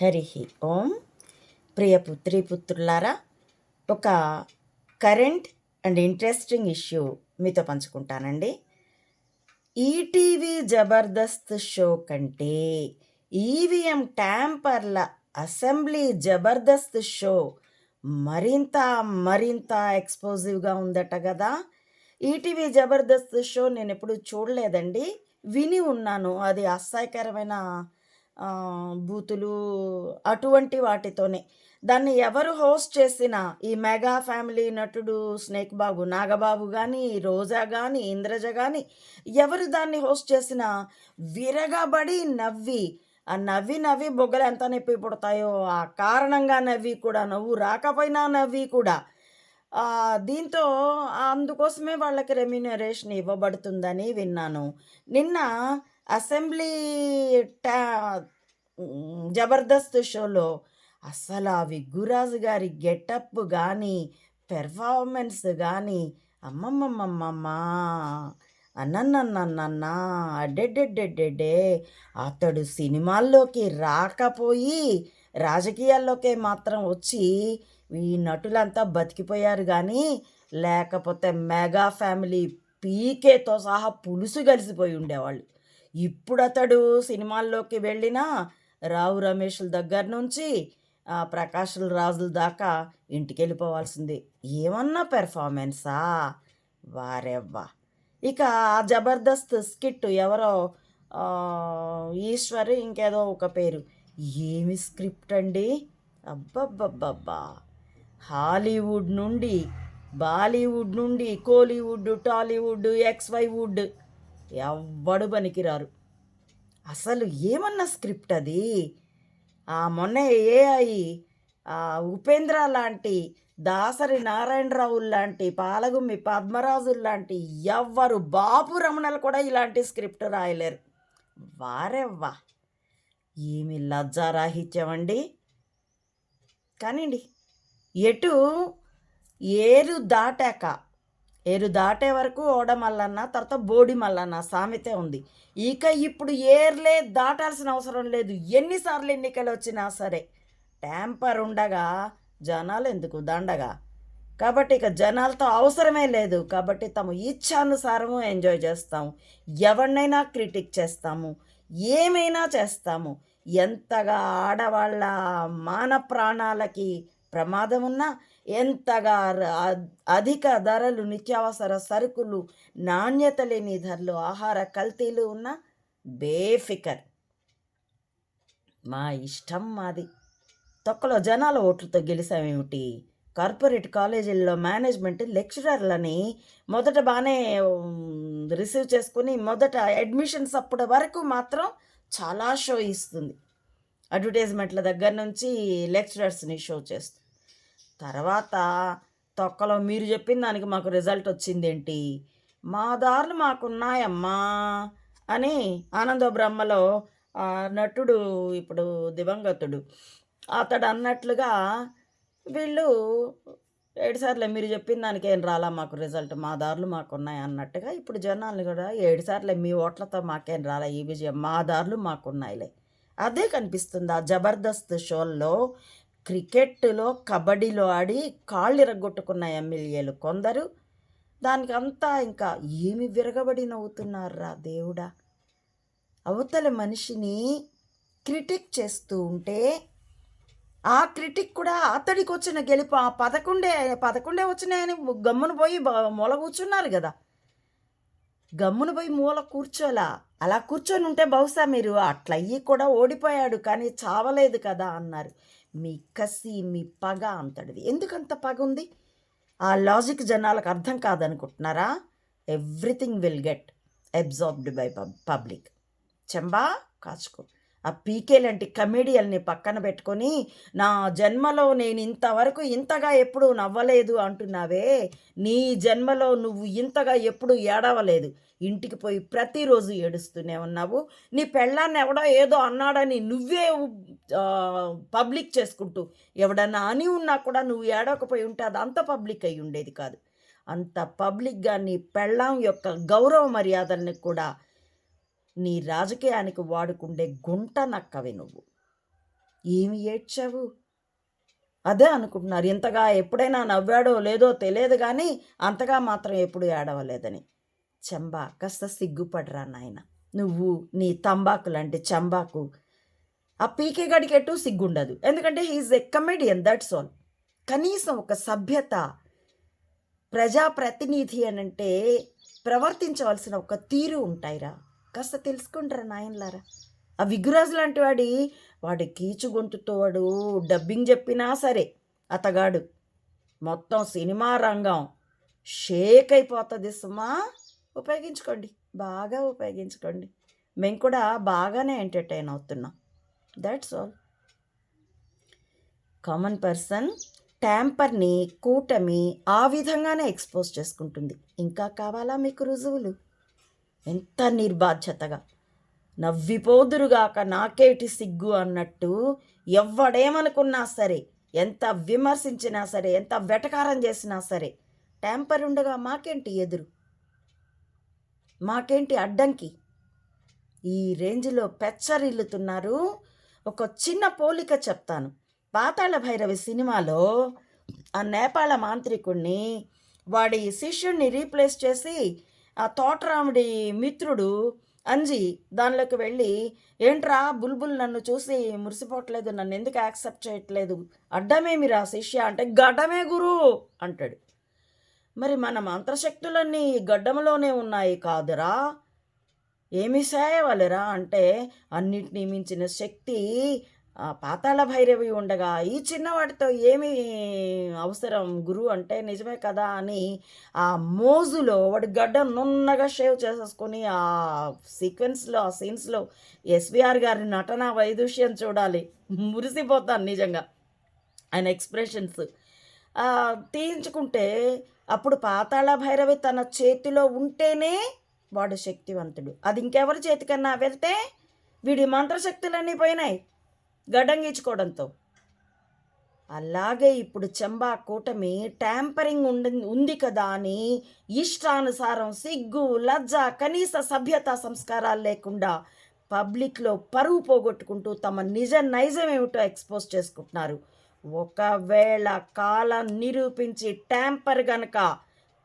హరి ఓం. ప్రియ పుత్రి పుత్రులారా ఒక current and interesting issue మీతో పంచుకుంటానండి. ఈటీవీ జబర్దస్త్ షో కంటే ఈవీఎం ట్యాంపర్ల అసెంబ్లీ జబర్దస్త్ షో మరింత మరింత ఎక్స్పోజివ్గా ఉందట కదా ఈటీవీ జబర్దస్త్ షో నేను ఎప్పుడు చూడలేదండి. విని ఉన్నాను. అది అసహ్యకరమైన బూతులు అటువంటి వాటితోనే. దాన్ని ఎవరు హోస్ట్ చేసినా ఈ మెగా ఫ్యామిలీ నటుడు స్నేక్ బాబు నాగబాబు కానీ రోజా కానీ ఇంద్రజ కానీ ఎవరు దాన్ని హోస్ట్ చేసినా విరగబడి నవ్వి ఆ నవ్వి నవ్వి బొగ్గలు ఎంత నొప్పి పుడతాయో ఆ కారణంగా నవ్వి కూడా నవ్వు రాకపోయినా నవ్వి కూడా దీంతో అందుకోసమే వాళ్ళకి రెమ్యూనరేషన్ ఇవ్వబడుతుందని విన్నాను. నిన్న అసెంబ్లీ టా జబర్దస్త్ షోలో అసలు ఆ విగ్గురాజు గారి గెటప్ కానీ పెర్ఫార్మెన్స్ కానీ అమ్మమ్మమ్మమ్మమ్మ అన్నన్నన్నన్న అడ్డెడ్డెడ్డెడ్డే అతడు సినిమాల్లోకి రాకపోయి రాజకీయాల్లోకే మాత్రం వచ్చి ఈ నటులంతా బతికిపోయారు కానీ లేకపోతే మెగా ఫ్యామిలీ పీకేతో సహా పులుసు కలిసిపోయి ఉండేవాళ్ళు. ఇప్పుడు అతడు సినిమాల్లోకి వెళ్ళినా రావు రమేష్ల దగ్గర నుంచి ప్రకాశుల రాజుల దాకా ఇంటికి వెళ్ళిపోవాల్సింది ఏమన్నా పెర్ఫార్మెన్సా? వారెవ్వా. ఇక జబర్దస్త్ స్కిట్ ఎవరో ఈశ్వర్ ఇంకేదో ఒక పేరు. ఏమి స్క్రిప్ట్ అండి? అబ్బబ్బబ్బబ్బా. హాలీవుడ్ నుండి బాలీవుడ్ నుండి కోలీవుడ్ టాలీవుడ్ ఎక్స్వైవుడ్ ఎవ్వడు పనికిరారు. అసలు ఏమన్నా స్క్రిప్ట్ అది? ఆ మొన్న ఏఐ ఆ ఉపేంద్ర లాంటి దాసరి నారాయణరావు లాంటి పాలగుమ్మి పద్మరాజు లాంటి ఎవ్వరు బాపు రమణలు కూడా ఇలాంటి స్క్రిప్ట్ రాయలేరు. వారెవ్వా? ఏమి లజ్జారాహిత్యమండి? కానివ్వండి. ఎటు? ఏరు దాటాక. ఏరు దాటే వరకు ఓడ మల్లన్న తర్వాత బోడి మల్లన్న సామెతే ఉంది. ఇక ఇప్పుడు ఏర్లే దాటాల్సిన అవసరం లేదు. ఎన్నిసార్లు ఎన్నికలు వచ్చినా సరే ట్యాంపర్ ఉండగా జనాలు ఎందుకు దండగా? కాబట్టి ఇక జనాలతో అవసరమే లేదు. కాబట్టి తమ ఇచ్ఛానుసారము ఎంజాయ్ చేస్తాము. ఎవరినైనా క్రిటిక్ చేస్తాము. ఏమైనా చేస్తాము. ఎంతగా ఆడవాళ్ళ మాన ప్రాణాలకి ప్రమాదం ఉన్నా ఎంతగా అధిక ధరలు నిత్యావసర సరుకులు నాణ్యత లేని ధరలు ఆహార కల్తీలు ఉన్న బేఫికర్. మా ఇష్టం మాది. తొక్కలో జనాల ఓట్లతో గెలిచామేమిటి కార్పొరేట్ కాలేజీల్లో మేనేజ్మెంట్ లెక్చరర్లని మొదట బాగానే రిసీవ్ చేసుకుని మొదట అడ్మిషన్స్ అప్పటి వరకు మాత్రం చాలా షో ఇస్తుంది. అడ్వర్టైజ్మెంట్ల దగ్గర నుంచి లెక్చరర్స్ని షో చేస్తుంది. తర్వాత తొక్కలో మీరు చెప్పిన దానికి మాకు రిజల్ట్ వచ్చిందేంటి? మా దారులు మాకున్నాయమ్మా అని ఆనంద బ్రహ్మలో ఆ నటుడు ఇప్పుడు దివంగతుడు. అతడు అన్నట్లుగా వీళ్ళు ఏడుసార్లు మీరు చెప్పిన దానికి ఏం రాలా మాకు రిజల్ట్? మా దారులు మాకున్నాయి అన్నట్టుగా ఇప్పుడు జనాలు కూడా ఏడుసార్లు మీ ఓట్లతో మాకేం రాలా ఈ విజయం? మా దారులు మాకున్నాయిలే. అదే కనిపిస్తుంది ఆ జబర్దస్త్ షోల్లో క్రికెట్లో కబడ్డీలో ఆడి కాళ్ళు ఇరగొట్టుకున్న ఎమ్మెల్యేలు కొందరు. దానికంతా ఇంకా ఏమి విరగబడి నవ్వుతున్నారా దేవుడా. అవతల మనిషిని క్రిటిక్ చేస్తూ ఉంటే ఆ క్రిటిక్ కూడా అతడికి వచ్చిన గెలుపు ఆ పదకొండే పదకొండే వచ్చినాయని గమ్మున పోయి మూల కూర్చున్నారు కదా. గమ్మున పోయి మూల కూర్చోలా? అలా కూర్చొని ఉంటే బహుశా మీరు అట్లయ్యి కూడా ఓడిపోయాడు కానీ చావలేదు కదా అన్నారు. మీ కసి మీ పగ అంతటిది. ఎందుకంత పగ ఉంది? ఆ లాజిక్ జనాలకు అర్థం కాదనుకుంటున్నారా? Everything will get absorbed by public. చెంబా కాచుకో. ఆ పీకే లాంటి కమెడియల్ని పక్కన పెట్టుకొని నా జన్మలో నేను ఇంతవరకు ఇంతగా ఎప్పుడు నవ్వలేదు అంటున్నావే. నీ జన్మలో నువ్వు ఇంతగా ఎప్పుడు ఏడవలేదు. ఇంటికి పోయి ప్రతిరోజు ఏడుస్తూనే ఉన్నావు. నీ పెళ్ళాన్ని ఎవడో ఏదో అన్నాడని నువ్వే పబ్లిక్ చేసుకుంటూ ఎవడన్నా అని ఉన్నా కూడా నువ్వు ఏడవకపోయి ఉంటే అది అంత పబ్లిక్ అయి ఉండేది కాదు. అంత పబ్లిక్గా నీ పెళ్ళాం యొక్క గౌరవ మర్యాదల్ని కూడా నీ రాజకీయానికి వాడుకుండే గుంట నక్కవి నువ్వు. ఏమి ఏడ్చావు? అదే అనుకుంటున్నారు. ఇంతగా ఎప్పుడైనా నవ్వాడో లేదో తెలియదు కానీ అంతగా మాత్రం ఎప్పుడు ఏడవలేదని. చెంబా కాస్త సిగ్గుపడరా నాయన. నువ్వు నీ తంబాకు లాంటి చెంబాకు. ఆ పీకే గడికెట్టు సిగ్గుండదు. ఎందుకంటే he's a comedian that's all. కనీసం ఒక సభ్యత ప్రజాప్రతినిధి అనంటే ప్రవర్తించవలసిన ఒక తీరు ఉంటాయిరా. కాస్త తెలుసుకుంటారా నాయనలారా? ఆ విగురాజు లాంటి వాడి వాడి కీచు గొంతుతో వాడు డబ్బింగ్ చెప్పినా సరే అతగాడు. మొత్తం సినిమా రంగం షేక్ అయిపోతుంది సుమా. ఉపయోగించుకోండి బాగా ఉపయోగించుకోండి. మేము కూడా బాగానే ఎంటర్టైన్ అవుతున్నాం. దట్స్ ఆల్ కామన్ పర్సన్ ట్యాంపర్ని కూటమి ఆ విధంగానే ఎక్స్పోజ్ చేసుకుంటుంది. ఇంకా కావాలా మీకు రుజువులు? ఎంత నిర్బాధ్యతగా నవ్విపోదురుగాక నాకేటి సిగ్గు అన్నట్టు ఎవ్వడేమనుకున్నా సరే ఎంత విమర్శించినా సరే ఎంత వెటకారం చేసినా సరే ట్యాంపర్ ఉండగా మాకేంటి ఎదురు? మాకేంటి అడ్డంకి? ఈ రేంజ్లో పెచ్చరిల్లుతున్నారు. ఒక చిన్న పోలిక చెప్తాను. పాతాళ భైరవి సినిమాలో ఆ నేపాళ మాంత్రికుణ్ణి వాడి శిష్యుణ్ణి రీప్లేస్ చేసి ఆ తోటరాముడి మిత్రుడు అంజి దానిలోకి వెళ్ళి ఏంట్రా బుల్బుల్ నన్ను చూసి మురిసిపోవట్లేదు నన్ను ఎందుకు యాక్సెప్ట్ చేయట్లేదు? అడ్డమేమిరా శిష్య అంటే గడ్డమే గురు అంటాడు. మరి మన మంత్రశక్తులన్నీ గడ్డములోనే గడ్డంలోనే ఉన్నాయి కాదురా. ఏమి సేయవలెరా అంటే అన్నిటినీ మించిన శక్తి పాతాళ భైరవి ఉండగా ఈ చిన్నవాటితో ఏమి అవసరం గురువు అంటే నిజమే కదా అని ఆ మోజులో వాడి గడ్డ నున్నగా షేవ్ చేసేసుకొని ఆ సీక్వెన్స్లో ఆ సీన్స్లో ఎస్విఆర్ గారి నటన వైదుష్యం చూడాలి. మురిసిపోతాను నిజంగా ఆయన ఎక్స్ప్రెషన్స్. తీయించుకుంటే అప్పుడు పాతాళ భైరవి తన చేతిలో ఉంటేనే వాడు శక్తివంతుడు. అది ఇంకెవరి చేతికన్నా వెళ్తే వీడి మంత్రశక్తులన్నీ పోయినాయి. గడ్డంగించుకోవడంతో అలాగే ఇప్పుడు చెంబా కూటమి ట్యాంపరింగ్ ఉండి ఉంది కదా అని ఇష్టానుసారం సిగ్గు లజ్జ కనీస సభ్యత సంస్కారాలు లేకుండా పబ్లిక్లో పరువు పోగొట్టుకుంటూ తమ నిజ నైజం ఏమిటో ఎక్స్పోజ్ చేసుకుంటున్నారు. ఒకవేళ కాలం నిరూపించి ట్యాంపర్ గనక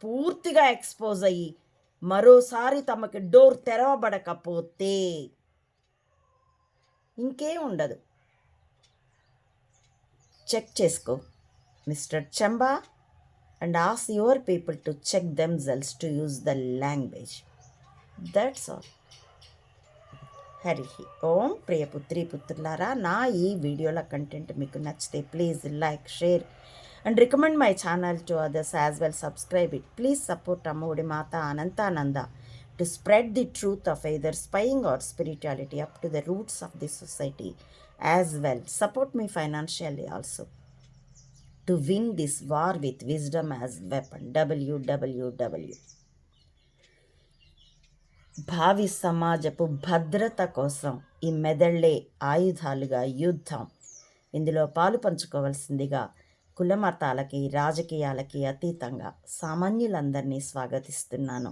పూర్తిగా ఎక్స్పోజ్ అయ్యి మరోసారి తమకి డోర్ తెరవబడకపోతే ఇంకేం ఉండదు. చెక్ చేసుకో. Mister Chamba and ask your people to check themselves to use the language. That's all. Hari Om. ప్రియపుత్రి పుత్రులారా నా ఈ వీడియోల కంటెంట్ మీకు నచ్చితే please like share and recommend my channel to others as well. Subscribe it. Please support Ammaodi Mata Anantananda. To spread the truth of either spying or spirituality up to the roots of the society as well support me financially also to win this war with wisdom as weapon WWW భావి సమాజపు భద్రత కోసం ఈ మెదళ్ళే ఆయుధాలుగా యుద్ధం. ఇందులో పాలు పంచుకోవలసిందిగా కులమతాలకి రాజకీయాలకి అతీతంగా సామాన్యులందరినీ స్వాగతిస్తున్నాను.